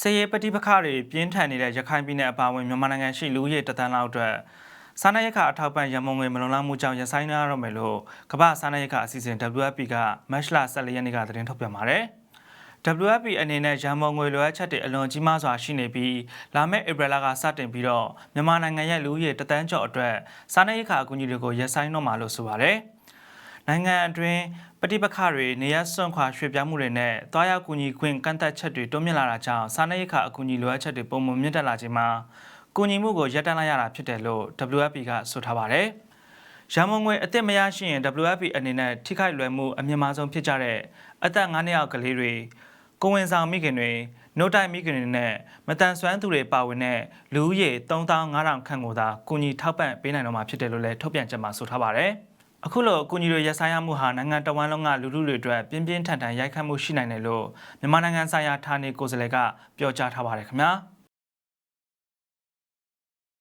စည်ရေးပဋိပက္ခတွေပြင်းထန်နေတဲ့ရခိုင်ပြည်နယ်အပါအဝင်မြန်မာနိုင်ငံရှိလူဦးရေတသန်းလောက်အတွက်စားနပ်ရိက္ခာအထောက်ပံ့ရန်မုံငွေမလုံလောက်မှုကြောင့်ရပ်ဆိုင်းနေရတော့မယ်လို့ကမ္ဘာစားနပ်ရိက္ခာအစီအစဉ် WFP ကမတ်လ14ရက်နေ့ကသတင်းထုတ်ပြန်ပါတယ်။ WFP အနေနဲ့ရန်မုံငွေလိုအပ်ချက်တွေအလွန်ကြီးမားစွာရှိနေပြီးလာမယ့်ဧပြီလကစတင်ပြီးတော့မြန်မာနိုင်ငံရဲ့လူဦးရေတသန်းကျော်အတွက်စားနပ်ရိက္ခာအကူအညီတွေကိုရပ်ဆိုင်းတော့မှာလို့ဆိုပါတယ်။ နိုင်ငံအတွင်းပဋိပက္ခတွေနေရစွန့်ခွာရွှေ့ပြောင်းမှုတွေနဲ့တွားရောက်ကူညီခွင့်ကန့်သက်ချက်တွေတိုးမြင့်လာတာကြောင့်စားနပ်ရိက္ခာအကူအညီလိုအပ်ချက်တွေပုံမှန်မြင့်တက်လာချိန်မှာကူညီမှုကိုရပ်တန့်လိုက်ရတာဖြစ်တယ်လို့ WFP ကဆိုထားပါတယ်။ရန်မုံငွေအစ်စ်မရရှိရင် WFP အနေနဲ့ထိခိုက်လွယ်မှုအမြင့်မားဆုံးဖြစ်ကြတဲ့အသက်9နှစ်အောက်ကလေးတွေကိုဝင်ဆောင်မိခင်တွေနှုတ်တိုက်မိခင်တွေနဲ့မတန်ဆွမ်းသူတွေပါဝင်တဲ့လူဦးရေ3500ခန့်ကိုသာကူညီထောက်ပံ့ပေးနိုင်တော့မှာဖြစ်တယ်လို့လည်းထုတ်ပြန်ချက်မှာဆိုထားပါတယ်။ အခုလိုအကူအညီတွေရပ်ဆိုင်းရမှုဟာနိုင်ငံတော်ဝန်လုံးကလူလူတွေအတွက်ပြင်းပြင်းထန်ထန်ရိုက်ခတ်မှုရှိနိုင်တယ်လို့မြန်မာနိုင်ငံဆိုင်ရာဌာနေကိုယ်စားလှယ်ကပြောကြားထားပါတယ်ခင်ဗျာ။